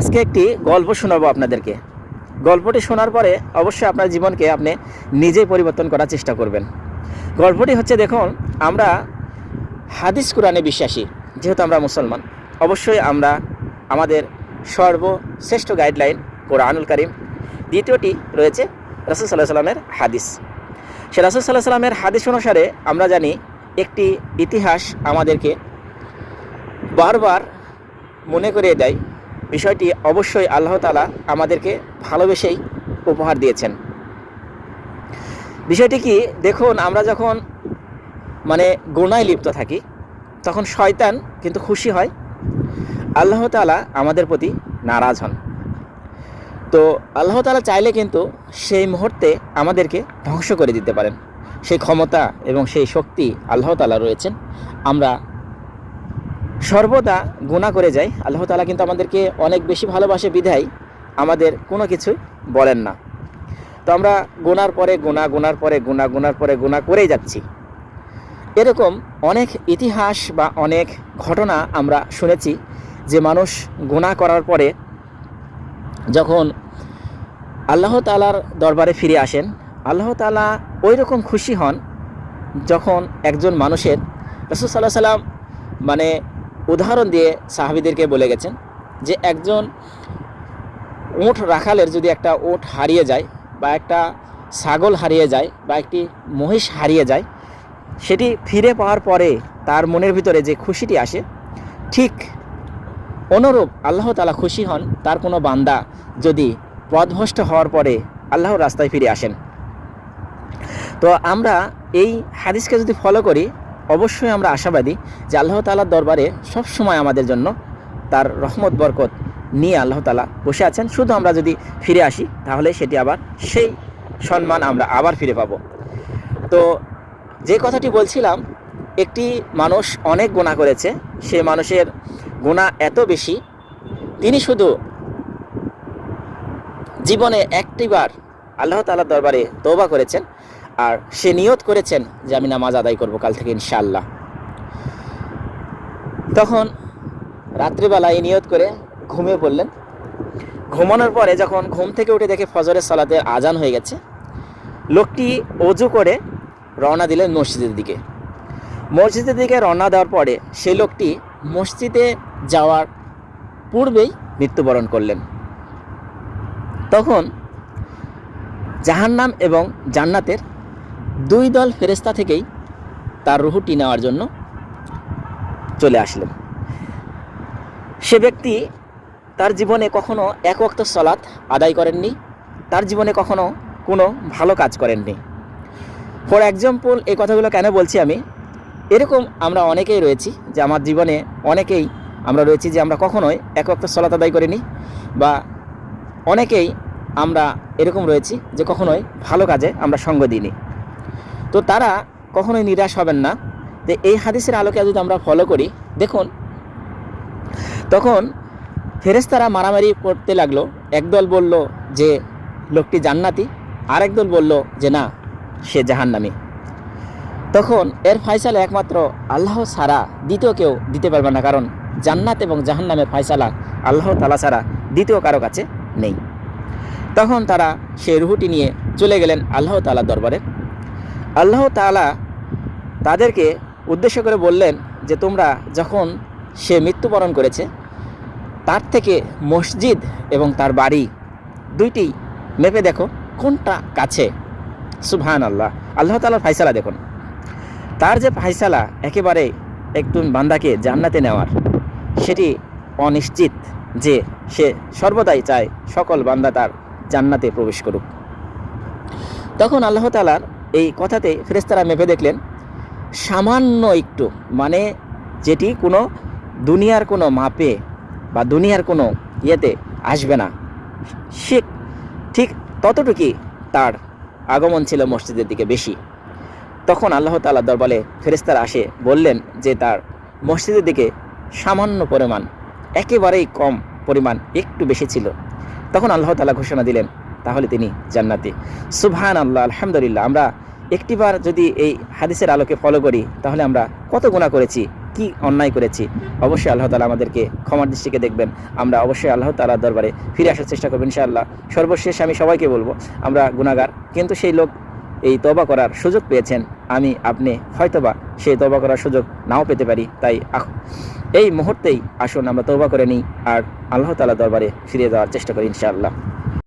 আজকে একটি গল্প শোনাবো আপনাদেরকে। গল্পটি শোনার পরে অবশ্যই আপনার জীবনকে আপনি নিজেই পরিবর্তন করার চেষ্টা করবেন। গল্পটি হচ্ছে, দেখুন, আমরা হাদিস কোরআনে বিশ্বাসী, যেহেতু আমরা মুসলমান। অবশ্যই আমরা আমাদের সর্বশ্রেষ্ঠ গাইডলাইন কোরআনুল করিম, দ্বিতীয়টি রয়েছে রসুল সাল্লাহ সাল্লামের হাদিস। সে রসুল সাল্লাহ সাল্লামের হাদিস অনুসারে আমরা জানি, একটি ইতিহাস আমাদেরকে বারবার মনে করিয়ে দেয় বিষয়টি অবশ্যই আল্লাহ তালা আমাদেরকে ভালোবেসেই উপহার দিয়েছেন। বিষয়টি কি? দেখুন, আমরা যখন মানে গোনায় লিপ্ত থাকি, তখন শয়তান কিন্তু খুশি হয়। আল্লাহ তালা আমাদের প্রতি নারাজ হন। তো আল্লাহ তালা চাইলে কিন্তু সেই মুহূর্তে আমাদেরকে ধ্বংস করে দিতে পারেন। সেই ক্ষমতা এবং সেই শক্তি আল্লাহ তালা রয়েছেন। আমরা সর্বদা গুণা করে যায়। আল্লাহ তালা কিন্তু আমাদেরকে অনেক বেশি ভালোবাসে, বিধায় আমাদের কোনো কিছুই বলেন না। তো আমরা গোনার পরে গুণা গুনার পরে গুণা গুনার পরে গুণা করেই যাচ্ছি। এরকম অনেক ইতিহাস বা অনেক ঘটনা আমরা শুনেছি যে মানুষ গুণা করার পরে যখন আল্লাহ তালার দরবারে ফিরে আসেন, আল্লাহ তালা ওই রকম খুশি হন যখন একজন মানুষের, রসুল সাল্লাহ সাল্লাম মানে উদাহরণ দিয়ে সাহাবিদেরকে বলে গেছেন যে একজন উঁট রাখালের যদি একটা উঁট হারিয়ে যায় বা একটা ছাগল হারিয়ে যায় বা একটি মহিষ হারিয়ে যায়, সেটি ফিরে পাওয়ার পরে তার মনের ভিতরে যে খুশিটি আসে, ঠিক অনুরূপ আল্লাহ তালা খুশি হন তার কোনো বান্দা যদি পথভ্রষ্ট হওয়ার পরে আল্লাহর রাস্তায় ফিরে আসেন। তো আমরা এই হাদিসকে যদি ফলো করি অবশ্যই আমরা আশাবাদী যে আল্লাহ তালার দরবারে সব সময় আমাদের জন্য তার রহমত, বরকত নিয়ে আল্লাহ তালা বসে আছেন। শুধু আমরা যদি ফিরে আসি, তাহলে সেটি আবার সেই সম্মান আমরা আবার ফিরে পাবো। তো যে কথাটি বলছিলাম, একটি মানুষ অনেক গুণা করেছে, সে মানুষের গুণা এত বেশি, তিনি শুধু জীবনে একটিবার আল্লাহ তালার দরবারে তৌবা করেছেন। আর সে নিয়ত করেছেন যে আমি নামাজ আদায় করব কাল থেকে ইনশাল্লাহ তখন রাত্রিবেলা এই নিয়ত করে ঘুমিয়ে পড়লেন। ঘুমানোর পরে যখন ঘুম থেকে উঠে দেখে ফজরের সালাতে আজান হয়ে গেছে, লোকটি অজু করে রওনা দিলেন মসজিদের দিকে। মসজিদের দিকে রওনা দেওয়ার পরে সেই লোকটি মসজিদে যাওয়ার পূর্বেই মৃত্যুবরণ করলেন। তখন জাহান্নাম এবং জান্নাতের দুই দল ফেরেস্তা থেকেই তার রুহুটি নেওয়ার জন্য চলে আসলেন। সে ব্যক্তি তার জীবনে কখনো এক ওয়াক্ত সলাৎ আদায় করেননি, তার জীবনে কখনো কোনো ভালো কাজ করেননি। ফর এক্সাম্পল, এই কথাগুলো কেন বলছি আমি? এরকম আমরা অনেকেই রয়েছি যে আমার জীবনে অনেকেই আমরা রয়েছি যে আমরা কখনোই এক ওয়াক্ত সলাৎ আদায় করিনি বা অনেকেই আমরা এরকম রয়েছি যে কখনোই ভালো কাজে আমরা সঙ্গ দিইনি। তো তারা কখনোই নিরাশ হবেন না যে এই হাদিসের আলোকে যদি আমরা ফলো করি, দেখুন, তখন ফেরেস্তারা মারামারি করতে লাগল। একদল বলল যে, লোকটি জান্নাতি। আরেক দল বলল যে, না, সে জাহান্নামি। তখন এর ফায়সালা একমাত্র আল্লাহ ছাড়া দ্বিতীয় কেউ দিতে পারবে না, কারণ জান্নাত এবং জাহান্নামের ফায়সালা আল্লাহ তালা ছাড়া দ্বিতীয় কারও কাছে নেই। তখন তারা সেই রুহুটি নিয়ে চলে গেলেন আল্লাহ তালার দরবারে। আল্লাহ তালা তাদেরকে উদ্দেশ্য করে বললেন যে তোমরা যখন সে মৃত্যুবরণ করেছে, তার থেকে মসজিদ এবং তার বাড়ি দুইটি মেপে দেখো, কোনটা কাছে? সুবহান আল্লাহ আল্লাহ তালার ফাইসালা দেখুন। তার যে ফাইসালা একেবারে একটু বান্দাকে জান্নাতে নেওয়ার, সেটি অনিশ্চিত যে সে সর্বদাই চায় সকল বান্দা তার জান্নাতে প্রবেশ করুক। তখন আল্লাহ তালার এই কথাতে ফেরেস্তারা মেপে দেখলেন, সামান্য একটু মানে যেটি কোনো দুনিয়ার কোনো মাপে বা দুনিয়ার কোনো ইয়েতে আসবে না। সে ঠিক ততটুকুই তার আগমন ছিল মসজিদের দিকে বেশি। তখন আল্লাহ তালা দরবারে ফেরেস্তারা আসে, বললেন যে তার মসজিদের দিকে সামান্য পরিমাণ, একেবারেই কম পরিমাণ একটু বেশি ছিল। তখন আল্লাহ তালা ঘোষণা দিলেন তাহলে তিনি জান্নাতি। সুবহান আল্লাহ আলহামদুলিল্লাহ। আমরা একটিবার যদি এই হাদিসের আলোকে ফলো করি, তাহলে আমরা কত গুণা করেছি, কি অন্যায় করেছি, অবশ্যই আল্লাহ তালা আমাদেরকে ক্ষমার দৃষ্টিকে দেখবেন। আমরা অবশ্যই আল্লাহ তালার দরবারে ফিরে আসার চেষ্টা করব ইনশাআল্লাহ। সর্বশেষ আমি সবাইকে বলব, আমরা গুণাগার কিন্তু সেই লোক এই তবা করার সুযোগ পেয়েছেন, আমি, আপনি হয়তোবা সেই তবা করার সুযোগ নাও পেতে পারি, তাই এই মুহূর্তেই আসুন, আমরা তৌবা করে নিই আর আল্লাহ তালা দরবারে ফিরে যাওয়ার চেষ্টা করি ইনশাআল্লাহ।